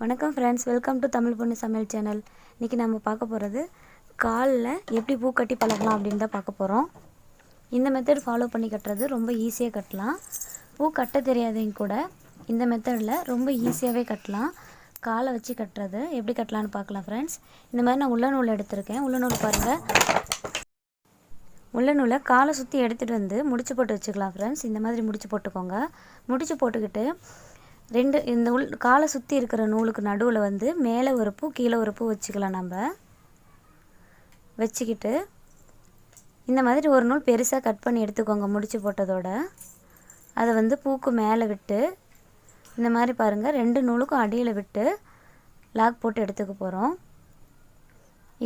வணக்கம் friends welcome to Tamil பொண்ணு சமையல் சேனல் இன்றைக்கி நம்ம பார்க்க போகிறது காலில் எப்படி பூ கட்டி பழகலாம் அப்படின்னு தான் பார்க்க போகிறோம் இந்த மெத்தட் ஃபாலோ பண்ணி கட்டுறது ரொம்ப ஈஸியாக கட்டலாம். பூ கட்ட தெரியாதவங்க கூட இந்த மெத்தடில் ரொம்ப ஈஸியாகவே கட்டலாம். காலை வச்சு கட்டுறது எப்படி கட்டலான்னு பார்க்கலாம் ஃப்ரெண்ட்ஸ் இந்த மாதிரி நான் உள்ள நூல் எடுத்திருக்கேன். உள்ள நூல் பாருங்கள் உள்ள நூலை காலை சுற்றி எடுத்துகிட்டு வந்து முடிச்சு போட்டு வச்சுக்கலாம் ஃப்ரெண்ட்ஸ் இந்த மாதிரி முடிச்சு போட்டுக்கோங்க. முடிச்சு போட்டுக்கிட்டு ரெண்டு இந்த உள் காலை சுற்றி இருக்கிற நூலுக்கு நடுவில் வந்து மேலே ஒரு பூ கீழே ஒரு பூ வச்சுக்கலாம் நம்ம. வச்சுக்கிட்டு இந்த மாதிரி ஒரு நூல் பெருசாக கட் பண்ணி எடுத்துக்கோங்க முடிச்சு போட்டதோட. அதை வந்து பூக்கு மேலே விட்டு இந்த மாதிரி பாருங்கள் ரெண்டு நூலுக்கும் அடியில் விட்டு லாக் போட்டு எடுத்துக்க போகிறோம்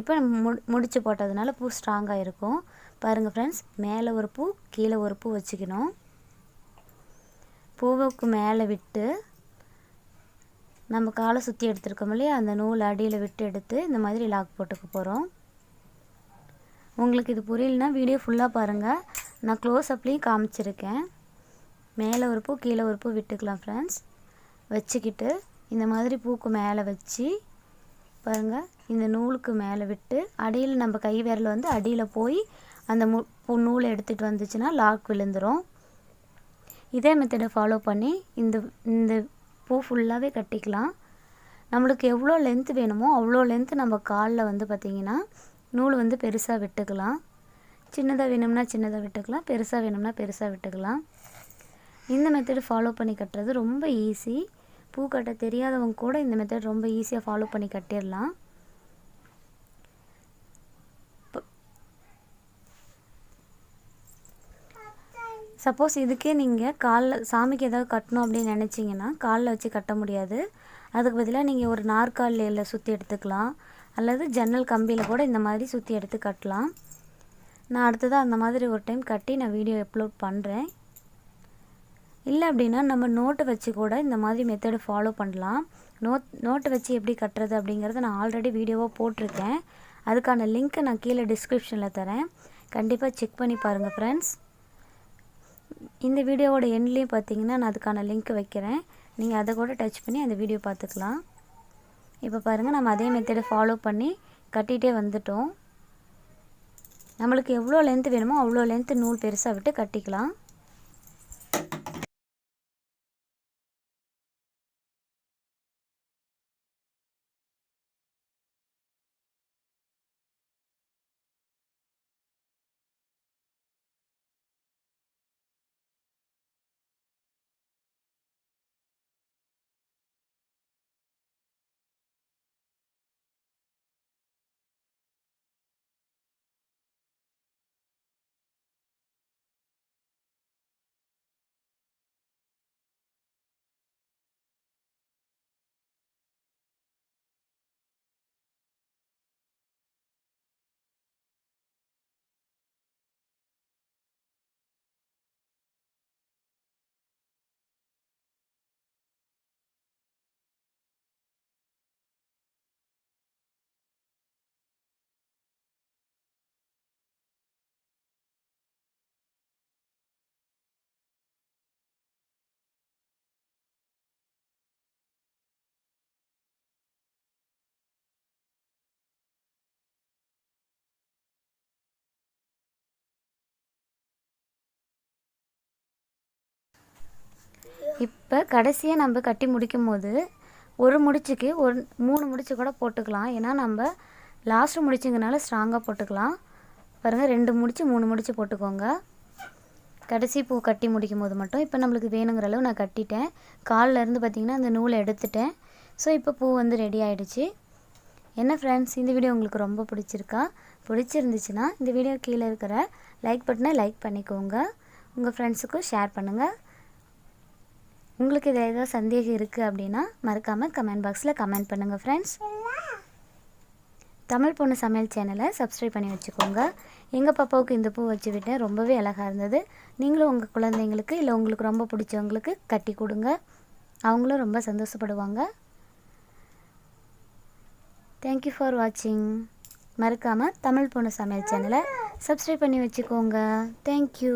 இப்போ மு முடிச்சு போட்டதுனால பூ ஸ்ட்ராங்காக இருக்கும். பாருங்கள் ஃப்ரெண்ட்ஸ் மேலே ஒரு பூ கீழே ஒரு பூ வச்சுக்கணும். பூவுக்கு மேலே விட்டு நம்ம காலை சுற்றி எடுத்துருக்கோம் இல்லையா? அந்த நூல் அடியில் விட்டு எடுத்து இந்த மாதிரி லாக் போட்டுக்க போகிறோம் உங்களுக்கு இது புரியலனா வீடியோ ஃபுல்லாக பாருங்கள் நான் க்ளோஸ் அப்லேயும் காமிச்சிருக்கேன். மேலே ஒரு பூ கீழே ஒரு பூ விட்டுக்கலாம் ஃப்ரெண்ட்ஸ் வச்சுக்கிட்டு இந்த மாதிரி பூக்கு மேலே வச்சு பாருங்கள் இந்த நூலுக்கு மேலே விட்டு அடியில் நம்ம கை விரல் வந்து அடியில் போய் அந்த மு நூலை எடுத்துகிட்டு வந்துச்சுன்னா லாக் விழுந்துடும் இதே மெத்தடை ஃபாலோ பண்ணி இந்த இந்த பூ ஃபுல்லாகவே கட்டிக்கலாம். நம்மளுக்கு எவ்வளோ லென்த் வேணுமோ அவ்வளோ லென்த்து நம்ம காலில் வந்து பார்த்திங்கன்னா நூல் வந்து பெருசாக விட்டுக்கலாம். சின்னதாக வேணும்னா சின்னதாக விட்டுக்கலாம் பெருசாக வேணும்னா பெருசாக விட்டுக்கலாம். இந்த மெத்தடு ஃபாலோ பண்ணி கட்டுறது ரொம்ப ஈஸி பூ கட்ட தெரியாதவங்க கூட இந்த மெத்தட் ரொம்ப ஈஸியாக ஃபாலோ பண்ணி கட்டிடலாம். சப்போஸ் இதுக்கே நீங்கள் காலில் சாமிக்கு ஏதாவது கட்டணும் அப்படின்னு நினச்சிங்கன்னா காலில் வச்சு கட்ட முடியாது. அதுக்கு பதிலாக நீங்கள் ஒரு நாற்காலியில் சுற்றி எடுத்துக்கலாம். அல்லது ஜன்னல் கம்பியில் கூட இந்த மாதிரி சுற்றி எடுத்து கட்டலாம். நான் அடுத்ததாக அந்த மாதிரி ஒரு டைம் கட்டி நான் வீடியோ அப்லோட் பண்ணுறேன் இல்லை அப்படின்னா நம்ம நோட்டு வச்சு கூட இந்த மாதிரி மெத்தடு ஃபாலோ பண்ணலாம். நோட் நோட்டை வச்சு எப்படி கட்டுறது அப்படிங்கிறத நான் ஆல்ரெடி வீடியோவாக போட்டிருக்கேன். அதுக்கான லிங்க்கை நான் கீழே டிஸ்கிரிப்ஷனில் தரேன். கண்டிப்பாக செக் பண்ணி பாருங்கள் ஃப்ரெண்ட்ஸ் இந்த வீடியோவோட எண்ட்லேயும் பார்த்தீங்கன்னா நான் அதுக்கான லிங்க் வைக்கிறேன். நீங்கள் அதை கூட டச் பண்ணி அந்த வீடியோ பார்த்துக்கலாம் இப்போ பாருங்கள் நம்ம அதே மெத்தடை ஃபாலோ பண்ணி கட்டிகிட்டே வந்துட்டோம். நம்மளுக்கு எவ்வளோ லென்த்து வேணுமோ அவ்வளோ லென்த்து நூல் பெருசாக விட்டு கட்டிக்கலாம். இப்போ கடைசியாக நம்ம கட்டி முடிக்கும் போது ஒரு முடிச்சுக்கு ஒரு மூணு முடிச்சு கூட போட்டுக்கலாம். ஏன்னா நம்ம லாஸ்ட்டு முடிச்சுங்கனால ஸ்ட்ராங்காக போட்டுக்கலாம். பாருங்கள் ரெண்டு முடிச்சு மூணு முடிச்சு போட்டுக்கோங்க. கடைசி பூ கட்டி முடிக்கும் போது மட்டும். இப்போ நம்மளுக்கு வேணுங்கிற அளவு நான் கட்டிட்டேன். காலில் இருந்து பார்த்திங்கன்னா அந்த நூலை எடுத்துட்டேன். ஸோ இப்போ பூ வந்து ரெடி ஆகிடுச்சு என்ன ஃப்ரெண்ட்ஸ் இந்த வீடியோ உங்களுக்கு ரொம்ப பிடிச்சிருக்கா? பிடிச்சிருந்துச்சுன்னா இந்த வீடியோ கீழே இருக்கிற லைக் பட்டனை லைக் பண்ணிக்கோங்க. உங்கள் ஃப்ரெண்ட்ஸுக்கும் ஷேர் பண்ணுங்கள் உங்களுக்கு இதில் ஏதாவது சந்தேகம் இருக்குது அப்படின்னா மறக்காமல் கமெண்ட் பாக்ஸில் கமெண்ட் பண்ணுங்கள் ஃப்ரெண்ட்ஸ் தமிழ் பொண்ணு சமையல் சேனலை சப்ஸ்கிரைப் பண்ணி வச்சுக்கோங்க. எங்கள் பாப்பாவுக்கு இந்த பூ வச்சு விட்டேன் ரொம்பவே அழகாக இருந்தது. நீங்களும் உங்கள் குழந்தைங்களுக்கு இல்லை உங்களுக்கு ரொம்ப பிடிச்சவங்களுக்கு கட்டி கொடுங்க. அவங்களும் ரொம்ப சந்தோஷப்படுவாங்க. தேங்க்யூ ஃபார் வாட்சிங் மறக்காமல் தமிழ் பொண்ணு சமையல் சேனலை சப்ஸ்கிரைப் பண்ணி வச்சுக்கோங்க. தேங்க்யூ